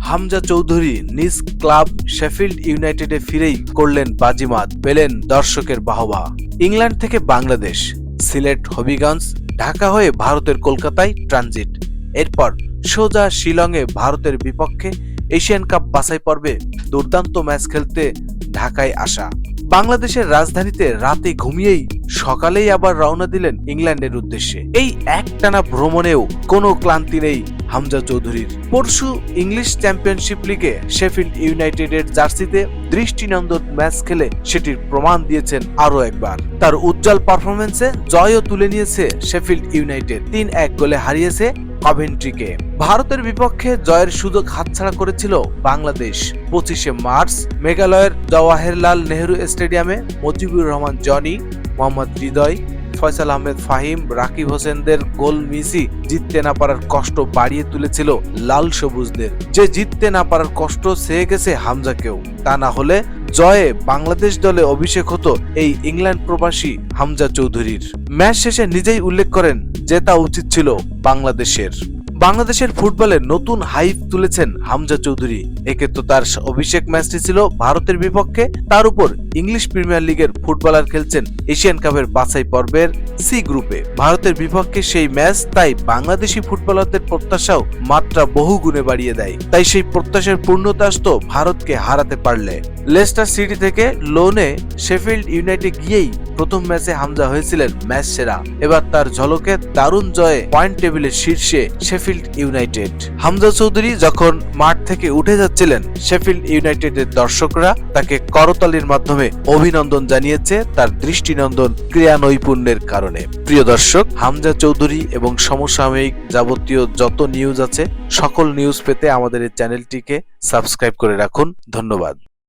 হামজা চৌধুরী নিজ club Sheffield ইউনাইটেডে ফিরেই করলেন বাজিমাত, পেলেন দর্শকের বাহবা। ইংল্যান্ড থেকে বাংলাদেশ, সিলেট, হবিগঞ্জ, ঢাকা হয়ে ভারতের কলকাতায় ট্রানজিট। এরপর সোজা শিলংয়ে ভারতের বিপক্ষে এশিয়ান কাপ বাছাই পর্বে দুর্দান্ত ম্যাচ খেলতে ঢাকায় আসা। বাংলাদেশের রাজধানীতে রাতে ঘুমিয়েই সকালেই আবার রওনা দিলেন ইংল্যান্ডের উদ্দেশ্যে। এই একটানা ভ্রমণেও কোনো ক্লান্তি নেই হামজা চৌধুরীর। পরশু ইংলিশ চ্যাম্পিয়নশিপ লিগে শেফিল্ড ইউনাইটেডের জার্সিতে দৃষ্টিনন্দন ম্যাচ খেলে সেটির প্রমাণ দিয়েছেন আরও একবার। তার উজ্জ্বল পারফরমেন্সে জয়ও তুলে নিয়েছে শেফিল্ড ইউনাইটেড। তিন এক গোলে হারিয়েছে কভেন্ট্রিকে। ভারতের বিপক্ষে জয়ের সুযোগ হাতছাড়া করেছিল বাংলাদেশ। পঁচিশে মার্চ মেঘালয়ের জওয়াহেরলাল নেহরু স্টেডিয়ামে মজিবুর রহমান, জনি, মোহাম্মদ হৃদয় ফয়সাল আহমেদ ফাহিম, রাকিব হোসেনদের গোল মিসি জিততে না পারার কষ্ট বাড়িয়ে তুলেছিল লাল সবুজদের। যে জিততে না পারার কষ্ট সেয়ে গেছে হামজাকেও। তা না হলে জয়ে বাংলাদেশ দলে অভিষেক হতো এই ইংল্যান্ড প্রবাসী হামজা চৌধুরীর। ম্যাচ শেষে নিজেই উল্লেখ করেন জেতা উচিত ছিল বাংলাদেশের। বাংলাদেশের ফুটবলে নতুন হাইপ তুলেছেন হামজা চৌধুরী। একে তো তার অভিষেক ম্যাচটি ছিল ভারতের বিপক্ষে, তার উপর ইংলিশ প্রিমিয়ার লিগের ফুটবলার খেলছেন এশিয়ান কাপের বাছাই পর্বের সি গ্রুপে। ভারতের বিপক্ষে সেই ম্যাচ, তাই বাংলাদেশি ফুটবলারদের প্রত্যাশাও মাত্রা বহু গুণে বাড়িয়ে দেয়। তাই সেই প্রত্যাশার পূর্ণতা আসতো ভারতকে হারাতে পারলে। লেস্টার সিটি থেকে লোনে শেফিল্ড ইউনাইটেড গিয়েই প্রথম ম্যাচে হামজা হয়েছিলেন ম্যাচ সেরা। এবার তার ঝলকে দারুণ জয়ে পয়েন্ট টেবিলের শীর্ষে শেফিল্ড ইউনাইটেড। হামজা চৌধুরী যখন মাঠ থেকে উঠে যাচ্ছিলেন, শেফিল্ড ইউনাইটেডের দর্শকরা তাকে করতালির মাধ্যমে অভিনন্দন জানিয়েছে তার দৃষ্টিনন্দন ক্রিয়া নৈপুণ্যের কারণে। প্রিয় দর্শক, হামজা চৌধুরী এবং সমসাময়িক যাবতীয় যত নিউজ আছে, সকল নিউজ পেতে আমাদের এই চ্যানেলটিকে সাবস্ক্রাইব করে রাখুন। ধন্যবাদ।